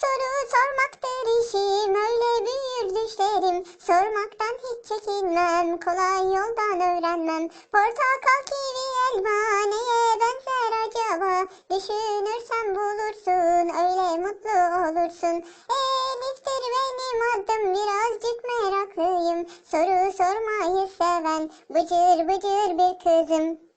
Soru sormaktır işim, öyle büyür düşlerim. Sormaktan hiç çekinmem, kolay yoldan öğrenmem. Portakal, kivi, elma neye benzer acaba? Düşünürsen bulursun, öyle mutlu olursun. Elif'tir benim adım, birazcık meraklıyım. Soru sormayı seven, bıcır bıcır bir kızım.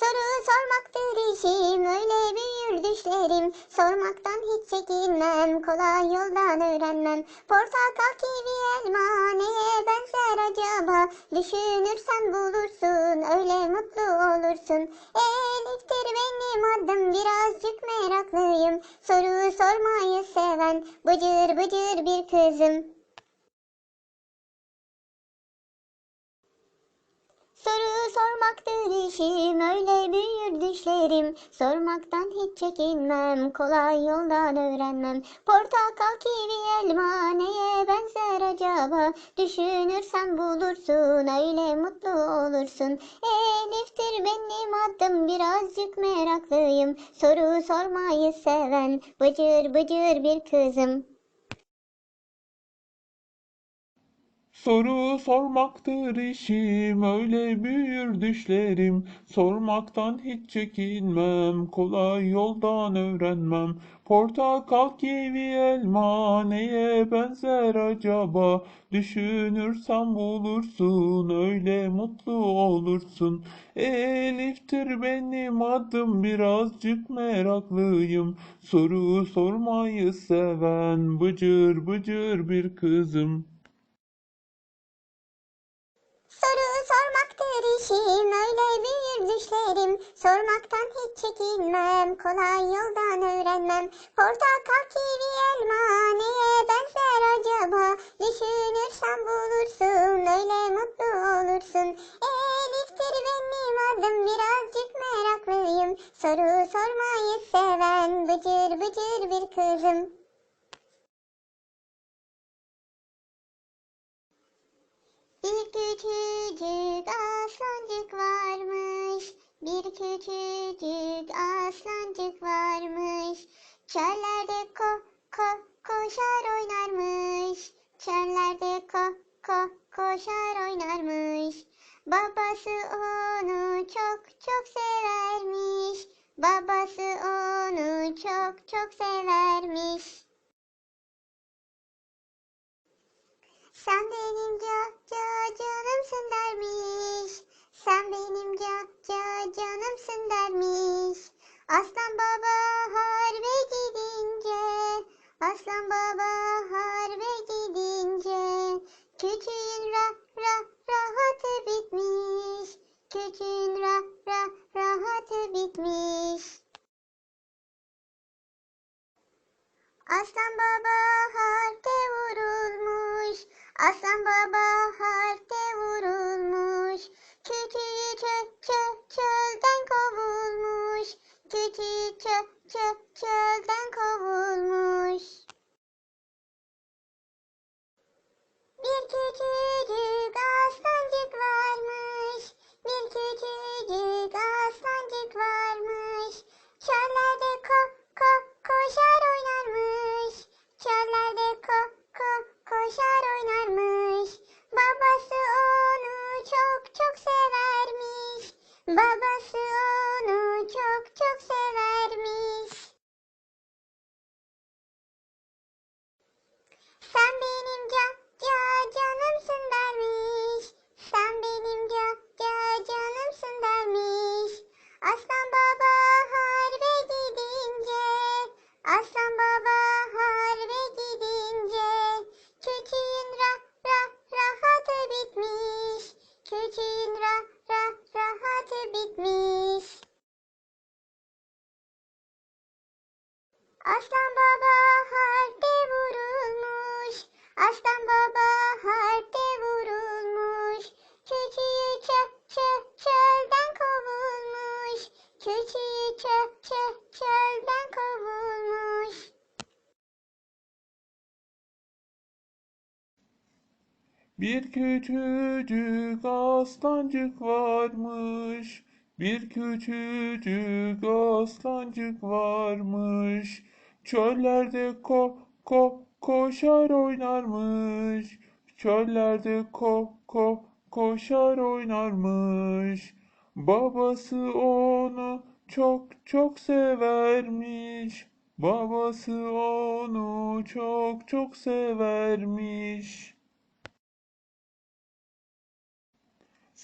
Soru sormaktır işim, öyle büyür düşlerim. Sormaktan hiç çekinmem, kolay yoldan öğrenmem. Portakal, kivi, elma neye benzer acaba? Düşünürsen bulursun, öyle mutlu olursun. Elif'tir benim adım, birazcık meraklıyım. Soru sormayı seven, bıcır bıcır bir kızım. Soru sormaktır işim, öyle büyür düşlerim. Sormaktan hiç çekinmem, kolay yoldan öğrenmem. Portakal, kivi, elma neye benzer acaba? Düşünürsen bulursun, öyle mutlu olursun. Elif'tir benim adım, birazcık meraklıyım. Soru sormayı seven, bıcır bıcır bir kızım. Soru sormaktır işim, öyle büyür düşlerim. Sormaktan hiç çekinmem, kolay yoldan öğrenmem. Portakal, kivi, elma neye benzer acaba? Düşünürsen bulursun, öyle mutlu olursun. Elif'tir benim adım, birazcık meraklıyım. Soru sormayı seven, bıcır bıcır bir kızım. Sormaktır işim, öyle büyür düşlerim. Sormaktan hiç çekinmem, kolay yoldan öğrenmem. Portakal, kivi, elma neye benzer acaba? Küçücük aslancık varmış. Çöllerde ko ko koşar oynarmış. Çöllerde ko ko koşar oynarmış. Babası onu çok çok severmiş. Babası onu çok çok severmiş. Sen benim ca ca dermiş. Aslan baba harbe gidince, aslan baba harbe gidince, küçüğün Küçüğü çö çö çölden kovulmuş. Bir küçücük aslancık varmış. Bir küçücük aslancık varmış. Çöllerde ko ko koşar oynarmış. Çöllerde ko ko koşar oynarmış. Babası onu çok çok severmiş. Babası onu Bir küçücük aslancık varmış. Bir küçücük aslancık varmış. Çöllerde ko ko koşar oynarmış. Çöllerde ko ko koşar oynarmış. Babası onu çok çok severmiş. Babası onu çok çok severmiş.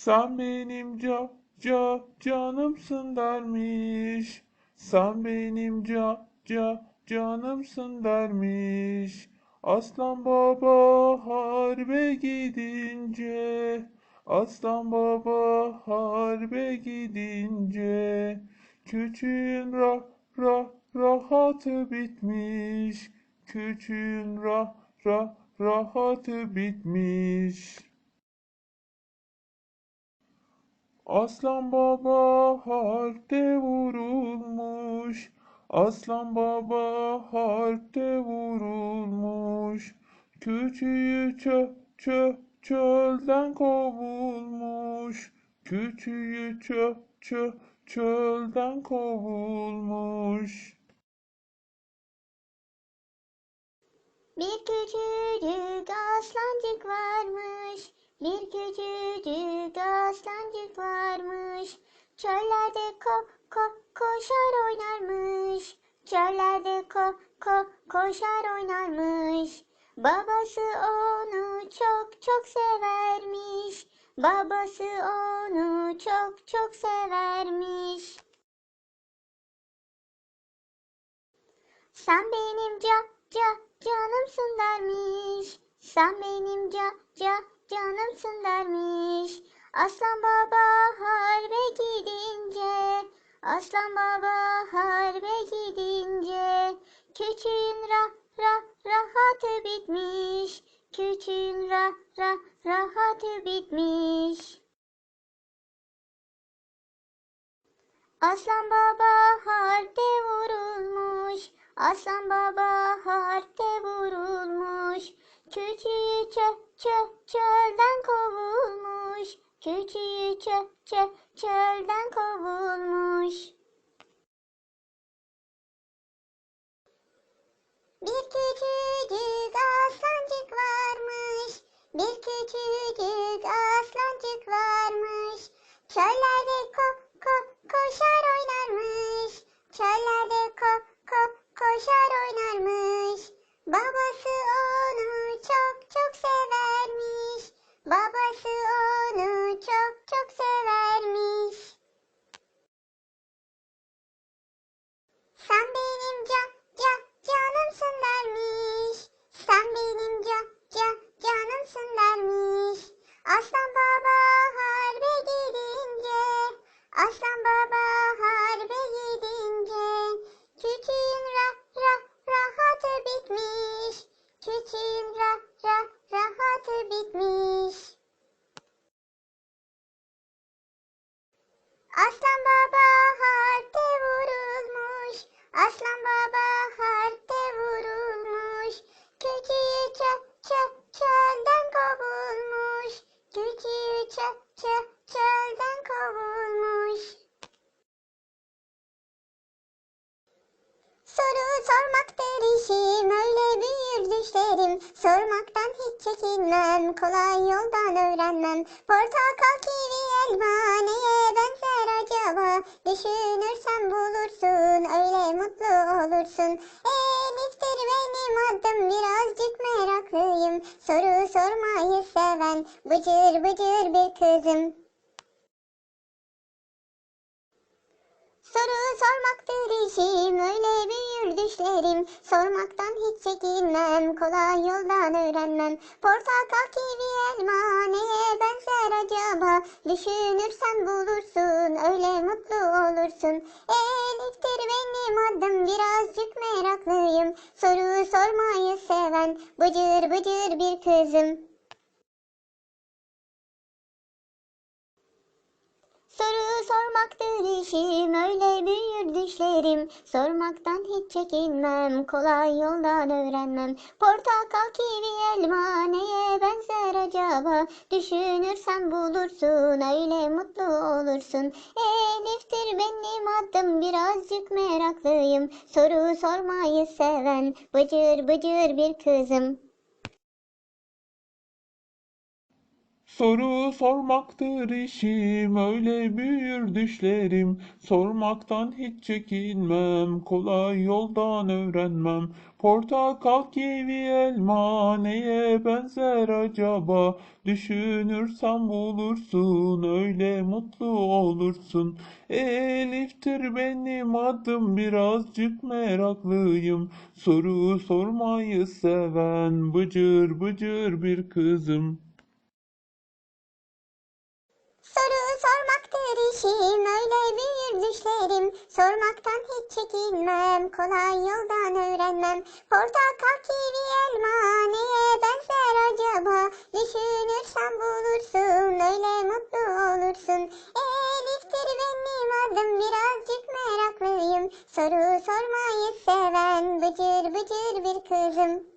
Sen benim ca ca canımsın dermiş. Sen benim ca ca canımsın dermiş. Aslan baba harbe gidince, aslan baba harbe gidince, küçüğün ra ra rahatı bitmiş. Küçüğün ra ra rahatı bitmiş. Aslan baba harpte vurulmuş. Aslan baba harpte vurulmuş. Küçüğü çö çö çölden kovulmuş. Küçüğü çö çö çölden kovulmuş. Bir küçücük aslancık varmış. Bir küçücük aslancık varmış. Çöllerde ko ko koşar oynarmış. Çöllerde ko ko koşar oynarmış. Babası onu çok çok severmiş. Babası onu çok çok severmiş. Sen benim ca ca canımsın dermiş. Sen benim ca ca canımsın dermiş. Aslan baba harbe gidince, aslan baba harbe gidince, küçüğün ra ra rahatı bitmiş. Küçüğün ra ra rahatı bitmiş. Aslan baba harpte vurulmuş. Aslan baba harpte vurulmuş. Küçüğü çö çö çölden kovulmuş. Küçüğü çö çö çölden kovulmuş. Bir küçücük aslancık varmış. Bir küçücük aslancık varmış. Çöllerde ko Aslan baba harpte vurulmuş. Aslan baba harpte vurulmuş. Küçüğü çö çö çölden kovulmuş. Küçüğü çö çö çölden kovulmuş. Soru sormaktır işim öyle büyür düşlerim Sormaktan hiç çekinmem kolay yoldan öğrenmem Portakal, kivi, elma neye benzer acaba Düşünürsen bulursun öyle mutlu olursun. Elif'tir benim adım birazcık meraklıyım. Soru sormayı seven bıcır bıcır bir kızım Soru sormaktır işim öyle büyür düşlerim. Sormaktan hiç çekinmem kolay yoldan öğrenmem. Portakal, kivi, elma neye benzer acaba? Düşünürsen bulursun öyle mutlu olursun. Elif'tir benim adım birazcık meraklıyım. Soru sormayı seven bıcır bıcır bir kızım Soru sormaktır işim, öyle büyür düşlerim. Sormaktan hiç çekinmem, kolay yoldan öğrenmem. Portakal, kivi, elma neye benzer acaba? Düşünürsen bulursun, öyle mutlu olursun. Elif'tir benim adım, birazcık meraklıyım. Soru sormayı seven, bıcır bıcır bir kızım. Soru sormaktır işim, öyle büyür düşlerim. Sormaktan hiç çekinmem, kolay yoldan öğrenmem. Portakal, kivi, elma neye benzer acaba? Düşünürsen bulursun, öyle mutlu olursun. Elif'tir benim adım, birazcık meraklıyım. Soru sormayı seven, bıcır bıcır bir kızım. Sormaktır işim, öyle büyür düşlerim. Sormaktan hiç çekinmem, kolay yoldan öğrenmem. Portakal, kivi, elma neye benzer acaba? Düşünürsen bulursun, öyle mutlu olursun. Elif'tir benim adım, birazcık meraklıyım. Soru sormayı seven, bıcır bıcır bir kızım.